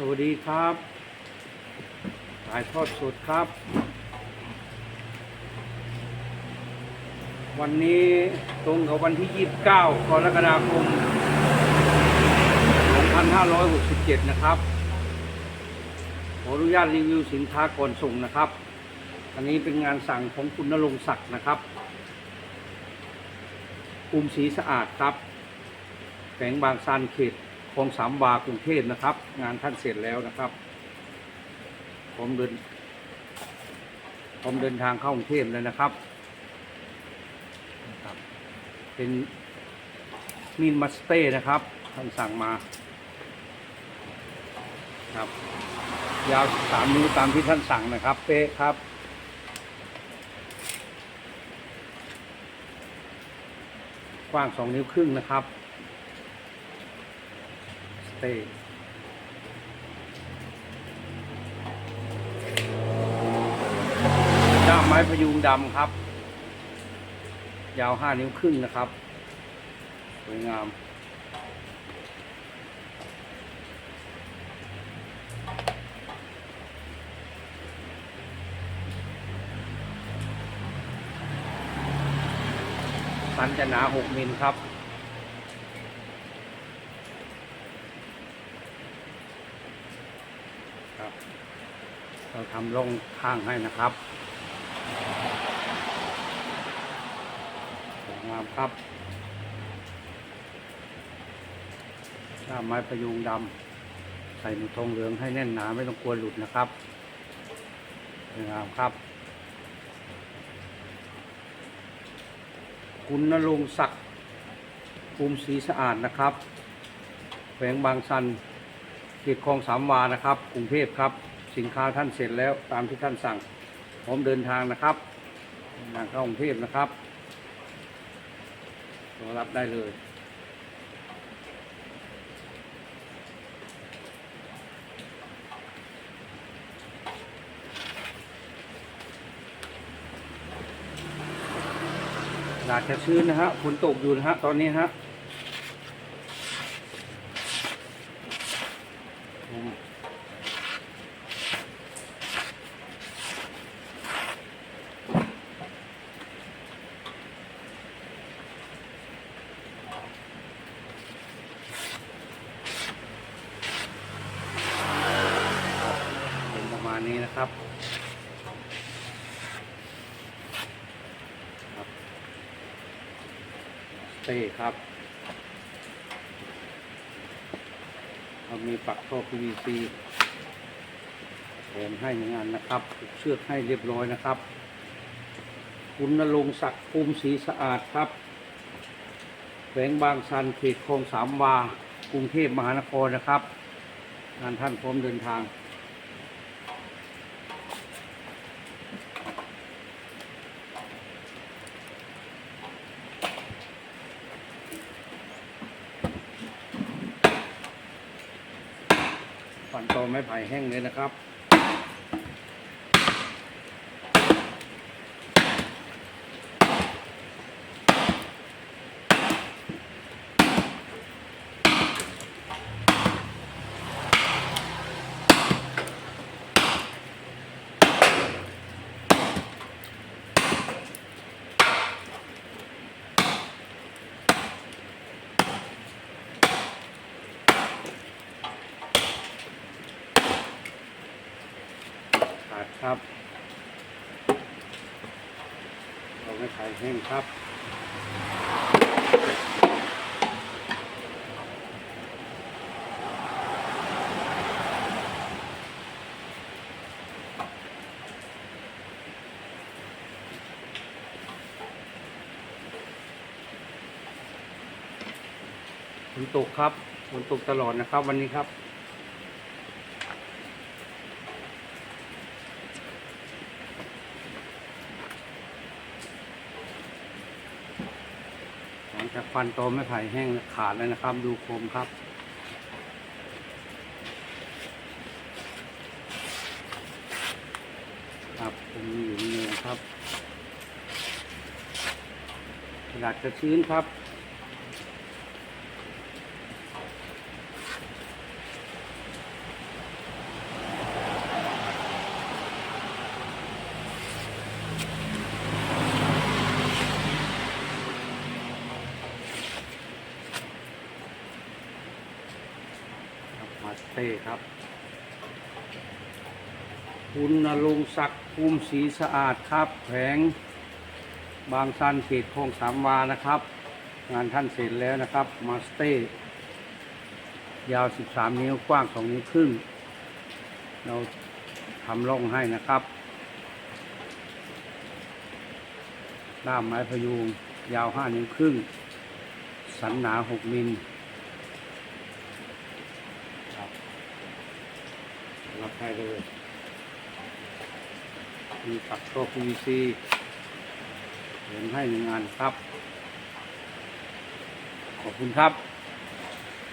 สวัสดีครับถ่ายทอดสดครับ วันนี้ตรงกับวันที่ 29กรกฎาคม 2567 นะครับ ขออนุญาตรีวิวสินค้าก่อนส่งนะครับ อันนี้เป็นงานสั่งของคุณนรงศักดิ์นะครับกลุ่มสีสะอาดครับแขวงบางซานเขต คลองสามวากรุงเทพนะครับ งานท่านเสร็จแล้วนะครับผมเดินผมเดินทางเข้ากรุงเทพเลยนะครับนะครับ เป็นมีนมัสเต้นะครับท่านสั่งมาครับยาวสามนิ้วตามที่ท่านสั่งนะครับ เป๊ะครับกว้างสองนิ้วครึ่งนะครับ เตย์ด้ามไม้พยุงดำครับ ยาวห้านิ้วครึ่งนะครับ สวยงามสันจะหนาหกมิลครับ ครับ เราทำลงข้างให้นะครับสวยงามครับด้ามไม้พยุงดำใส่หนูทองเหลืองให้แน่นหนาไม่ต้องกลัวหลุดนะครับสวยงามครับ คุณนรงศักดิ์ภูมิศรีสะอาดนะครับแขวงบางซัน เขตคลองสามวานะครับกรุงเทพครับ สินค้าท่านเสร็จแล้วตามที่ท่านสั่งพร้อมเดินทางนะครับทางเข้ากรุงเทพนะครับรอรับได้เลยอากาศจะชื้นนะฮะฝนตกอยู่นะฮะตอนนี้ฮะอืมเป็นประมาณนี้นะครับเต้ครับ เรามีปักท่อ PVC แถมให้ในงานนะครับเชือกให้เรียบร้อยนะครับ คุณนรงศักดิ์ภูมิศรีสะอาดครับแขวงบางซันเขตคลองสามวากรุงเทพมหานครนะครับงานท่านพร้อมเดินทาง ไม้ไผ่แห้งเลยนะครับ ครับเราไม่ไผ่แห้งครับฝนตกครับฝนตกตลอดนะครับ วันนี้ครับ จากฟันโตไม่ไผ่แห้งขาดเลยนะครับ ดูโคมครับ ครับผมมีอยู่นี่นะครับกระดาษจะชื้นครับ เต้ครับ คุณนรงศักดิ์ภูมิศรีสะอาดครับแผงบางซันเขตคลองสามวานะครับ งานท่านเสร็จแล้วนะครับ มาสเต้ยาว 13 นิ้วกว้าง 2 นิ้วครึ่ง เราทำร่องให้นะครับด้ามไม้พยุงยาว 5 นิ้วครึ่ง สันหนา 6 มิลครับ ให้เลย มีปักโซ่พีซีเห็นให้หนึ่งอันครับ ขอบคุณครับ